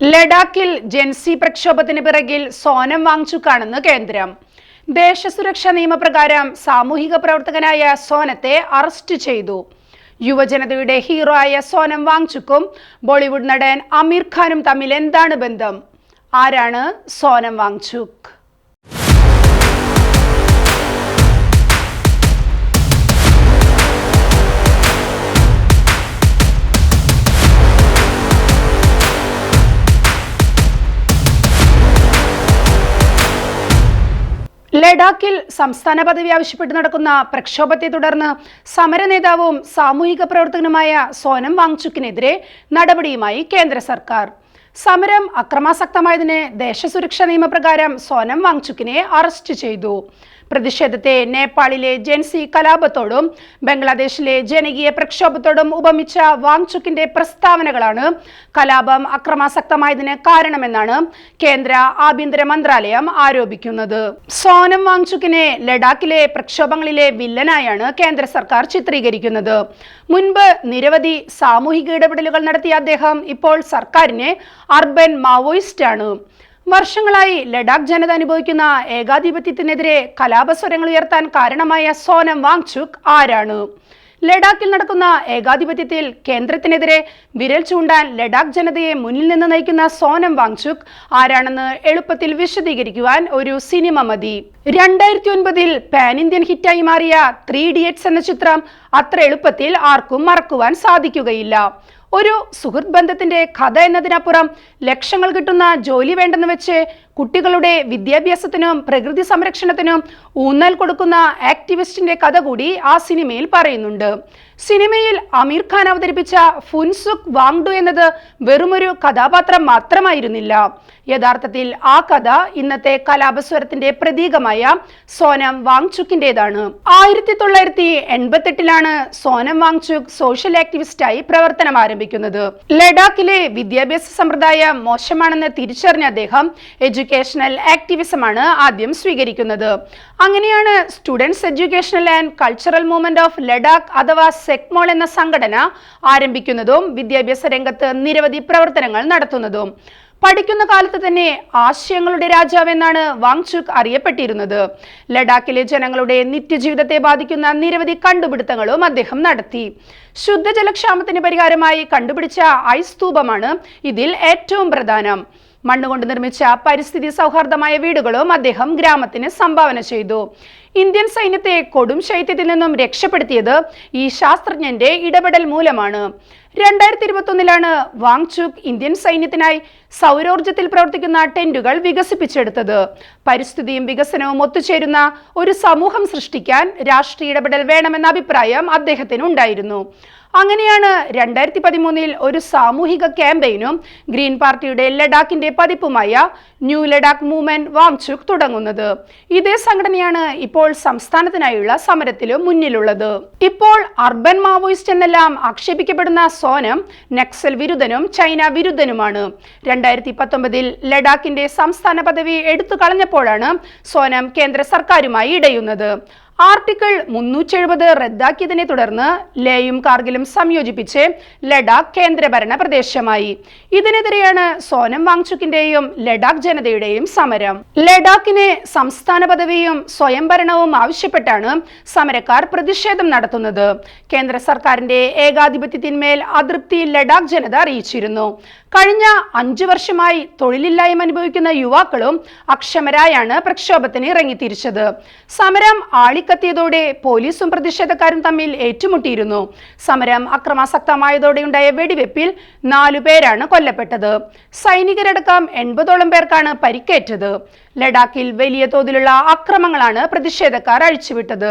ലഡാക്കിൽ ജെൻസി പ്രക്ഷോഭത്തിന് പിറകിൽ സോനം വാങ്ചുക്കാണെന്ന് കേന്ദ്രം. ദേശസുരക്ഷാ നിയമപ്രകാരം സാമൂഹിക പ്രവർത്തകനായ സോനത്തെ അറസ്റ്റ് ചെയ്തു. യുവജനതയുടെ ഹീറോ ആയ സോനം വാങ്ചുക്കും ബോളിവുഡ് നടൻ അമീർ ഖാനും തമ്മിൽ എന്താണ് ബന്ധം? ആരാണ് സോനം വാങ്ചുക്ക് ലഡാക്കിൽ സംസ്ഥാന പദവി ആവശ്യപ്പെട്ട് നടക്കുന്ന പ്രക്ഷോഭത്തെ തുടർന്ന് സമര നേതാവും സാമൂഹിക പ്രവർത്തകനുമായ സോനം വാങ്ചുക്കിനെതിരെ നടപടിയുമായി കേന്ദ്ര സർക്കാർ. സമരം അക്രമാസക്തമായതിന് ദേശസുരക്ഷാ നിയമപ്രകാരം സോനം വാങ്ചുക്കിനെ അറസ്റ്റ് ചെയ്തു. പ്രതിഷേധത്തെ നേപ്പാളിലെ ജെൻസി കലാപത്തോടും ബംഗ്ലാദേശിലെ ജനകീയ പ്രക്ഷോഭത്തോടും ഉപമിച്ച വാങ്ചുക്കിന്റെ പ്രസ്താവനകളാണ് കലാപം അക്രമാസക്തമായതിന് കാരണമെന്നാണ് കേന്ദ്ര ആഭ്യന്തര മന്ത്രാലയം ആരോപിക്കുന്നത്. സോനം വാങ്ചുക്കിനെ ലഡാക്കിലെ പ്രക്ഷോഭങ്ങളിലെ വില്ലനായാണ് കേന്ദ്ര സർക്കാർ ചിത്രീകരിക്കുന്നത്. മുൻപ് നിരവധി സാമൂഹിക ഇടപെടലുകൾ നടത്തിയ അദ്ദേഹം ഇപ്പോൾ സർക്കാരിനെ അർബൻ മാവോയിസ്റ്റ് ആണ് വർഷങ്ങളായി ലഡാക്ക് ജനത അനുഭവിക്കുന്ന ഏകാധിപത്യത്തിനെതിരെ കലാപസ്വരങ്ങൾ ഉയർത്താൻ കാരണമായ സോനം വാങ്ചുക് ആരാണ്? ലഡാക്കിൽ നടക്കുന്ന ഏകാധിപത്യത്തിൽ കേന്ദ്രത്തിനെതിരെ വിരൽ ചൂണ്ടാൻ ലഡാക്ക് ജനതയെ മുന്നിൽ നിന്ന് നയിക്കുന്ന സോനം വാങ്ചുക് ആരാണെന്ന് എളുപ്പത്തിൽ വിശദീകരിക്കുവാൻ ഒരു സിനിമ മതി. രണ്ടായിരത്തി ഒൻപതിൽ പാൻ ഇന്ത്യൻ ഹിറ്റായി മാറിയ ത്രീ ഇഡിയറ്റ്സ് എന്ന ചിത്രം അത്ര എളുപ്പത്തിൽ ആർക്കും മറക്കുവാൻ സാധിക്കുകയില്ല. ഒരു സുഹൃത്ത് ബന്ധത്തിന്റെ കഥ എന്നതിനപ്പുറം ലക്ഷങ്ങൾ കിട്ടുന്ന ജോലി വേണ്ടെന്ന് വെച്ച് കുട്ടികളുടെ വിദ്യാഭ്യാസത്തിനും പ്രകൃതി സംരക്ഷണത്തിനും ഊന്നൽ കൊടുക്കുന്ന ആക്ടിവിസ്റ്റിന്റെ കഥ കൂടി ആ സിനിമയിൽ പറയുന്നുണ്ട്. സിനിമയിൽ അമീർ ഖാൻ അവതരിപ്പിച്ച ഫുൻസുക് വാങ്ഡു എന്നത് വെറുമൊരു കഥാപാത്രം മാത്രമായിരുന്നില്ല. യഥാർത്ഥത്തിൽ ആ കഥ ഇന്നത്തെ കലാപസ്വരത്തിന്റെ പ്രതീകമായ സോനം വാങ്ചുക്കിന്റെതാണ് ആയിരത്തി തൊള്ളായിരത്തി എൺപത്തെട്ടിലാണ് സോനം വാങ്ചുക് സോഷ്യൽ ആക്ടിവിസ്റ്റായി പ്രവർത്തനം ആരംഭിക്കുന്നത്. ലഡാക്കിലെ വിദ്യാഭ്യാസ സമ്പ്രദായം മോശമാണെന്ന് തിരിച്ചറിഞ്ഞ അദ്ദേഹം എഡ്യൂക്കേഷണൽ ആക്ടിവിസമാണ് ആദ്യം സ്വീകരിക്കുന്നത്. അങ്ങനെയാണ് students educational and cultural movement of Ladakh അഥവാ സെക്മോൾ എന്ന സംഘടന ആരംഭിക്കുന്നതും വിദ്യാഭ്യാസ രംഗത്ത് നിരവധി പ്രവർത്തനങ്ങൾ നടത്തുന്നതും. പഠിക്കുന്ന കാലത്ത് തന്നെ ആശയങ്ങളുടെ രാജാവ് എന്നാണ് വാങ്ചുക് അറിയപ്പെട്ടിരുന്നത്. ലഡാക്കിലെ ജനങ്ങളുടെ നിത്യജീവിതത്തെ ബാധിക്കുന്ന നിരവധി കണ്ടുപിടുത്തങ്ങളും അദ്ദേഹം നടത്തി. ശുദ്ധജലക്ഷാമത്തിന് പരിഹാരമായി കണ്ടുപിടിച്ച ഐസ് തൂപമാണ് ഇതിൽ ഏറ്റവും പ്രധാനം. മണ്ണുകൊണ്ട് നിർമ്മിച്ച പരിസ്ഥിതി സൗഹാർദ്ദമായ വീടുകളും അദ്ദേഹം ഗ്രാമത്തിന് സംഭാവന ചെയ്തു. ഇന്ത്യൻ സൈന്യത്തെ കൊടും ശൈത്യത്തിൽ നിന്നും രക്ഷപ്പെടുത്തിയത് ഈ ശാസ്ത്രജ്ഞന്റെ ഇടപെടൽ മൂലമാണ്. രണ്ടായിരത്തി ഇരുപത്തൊന്നിലാണ് വാങ്ചുക് ഇന്ത്യൻ സൈന്യത്തിനായി സൗരോർജത്തിൽ പ്രവർത്തിക്കുന്ന ടെന്റുകൾ വികസിപ്പിച്ചെടുത്തത്. പരിസ്ഥിതിയും വികസനവും ഒത്തുചേരുന്ന ഒരു സമൂഹം സൃഷ്ടിക്കാൻ രാഷ്ട്രീയ ഇടപെടൽ വേണമെന്ന അഭിപ്രായം അദ്ദേഹത്തിന് ഉണ്ടായിരുന്നു അങ്ങനെയാണ് രണ്ടായിരത്തി പതിമൂന്നിൽ ഒരു സാമൂഹിക ക്യാമ്പയിനും ഗ്രീൻ പാർട്ടിയുടെ ലഡാക്കിന്റെ പതിപ്പുമായ ന്യൂ ലഡാക്ക് മൂവ്മെന്റ് വാങ്ചുക് തുടങ്ങുന്നത്. ഇതേ സംഘടനയാണ് ഇപ്പോൾ സംസ്ഥാനത്തിനായുള്ള സമരത്തിലും മുന്നിലുള്ളത്. ഇപ്പോൾ അർബൻ മാവോയിസ്റ്റ് എന്നെല്ലാം ആക്ഷേപിക്കപ്പെടുന്ന സോനം നക്സൽ വിരുദ്ധനും ചൈന വിരുദ്ധനുമാണ്. രണ്ടായിരത്തി പത്തൊമ്പതിൽ ലഡാക്കിന്റെ സംസ്ഥാന പദവി എടുത്തു കളഞ്ഞപ്പോഴാണ് സോനം കേന്ദ്ര സർക്കാരുമായി ഇടയുന്നത്. ആർട്ടിക്കിൾ മുന്നൂറ്റി എഴുപത് റദ്ദാക്കിയതിനെ തുടർന്ന് ലേയും കാർഗിലും സംയോജിപ്പിച്ച് ലഡാക്ക് കേന്ദ്രഭരണ പ്രദേശമായി. ഇതിനെതിരെയാണ് സോനം വാങ്ചുക്കിന്റെയും ലഡാക്ക് ജനതയുടെയും സമരം. ലഡാക്കിനെ സംസ്ഥാന പദവിയും സ്വയംഭരണവും ആവശ്യപ്പെട്ടാണ് സമരക്കാർ പ്രതിഷേധം നടത്തുന്നത്. കേന്ദ്ര സർക്കാരിന്റെ ഏകാധിപത്യത്തിന്മേൽ അതൃപ്തി ലഡാക്ക് ജനത അറിയിച്ചിരുന്നു. കഴിഞ്ഞ അഞ്ചു വർഷമായി തൊഴിലില്ലായ്മ അനുഭവിക്കുന്ന യുവാക്കളും അക്ഷമരായാണ് പ്രക്ഷോഭത്തിന് ഇറങ്ങിത്തിരിച്ചത്. സമരം ആളിക്കത്തിയതോടെ പോലീസും പ്രതിഷേധക്കാരും തമ്മിൽ ഏറ്റുമുട്ടിയിരുന്നു. സമരം അക്രമാസക്തമായതോടെയുണ്ടായ വെടിവെപ്പിൽ നാലുപേരാണ് കൊല്ലപ്പെട്ടത്. സൈനികരടക്കം എൺപതോളം പേർക്കാണ് പരിക്കേറ്റത്. ലഡാക്കിൽ വലിയ തോതിലുള്ള അക്രമങ്ങളാണ് പ്രതിഷേധക്കാർ അഴിച്ചുവിട്ടത്.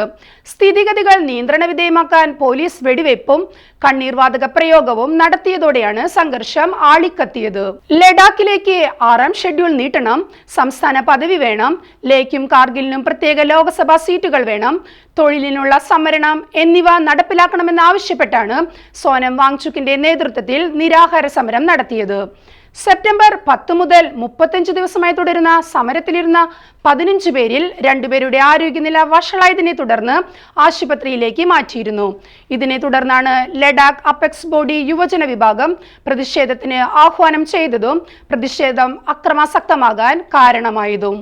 സ്ഥിതിഗതികൾ നിയന്ത്രണ വിധേയമാക്കാൻ പോലീസ് വെടിവെപ്പും കണ്ണീർവാതക പ്രയോഗവും നടത്തിയതോടെയാണ് സംഘർഷം ആളിക്കത്തിയത്. ലഡാക്കിലേക്ക് ആറാം ഷെഡ്യൂൾ നീട്ടണം സംസ്ഥാന പദവി വേണം ലേക്കും കാർഗിലിനും പ്രത്യേക ലോക്സഭാ സീറ്റുകൾ വേണം തൊഴിലിനുള്ള സംവരണം എന്നിവ നടപ്പിലാക്കണമെന്നാവശ്യപ്പെട്ടാണ് സോനം വാങ്ചുക്കിന്റെ നേതൃത്വത്തിൽ നിരാഹാര സമരം നടത്തിയത്. സെപ്റ്റംബർ പത്ത് മുതൽ മുപ്പത്തഞ്ച് ദിവസമായി തുടരുന്ന സമരത്തിലിരുന്ന പതിനഞ്ച് പേരിൽ രണ്ടുപേരുടെ ആരോഗ്യനില വഷളായതിനെ തുടർന്ന് ആശുപത്രിയിലേക്ക് മാറ്റിയിരുന്നു. ഇതിനെ തുടർന്നാണ് ലഡാക്ക് അപെക്സ് ബോഡി യുവജന വിഭാഗം പ്രതിഷേധത്തിന് ആഹ്വാനം ചെയ്തതും പ്രതിഷേധം അക്രമാസക്തമാകാൻ കാരണമായതും.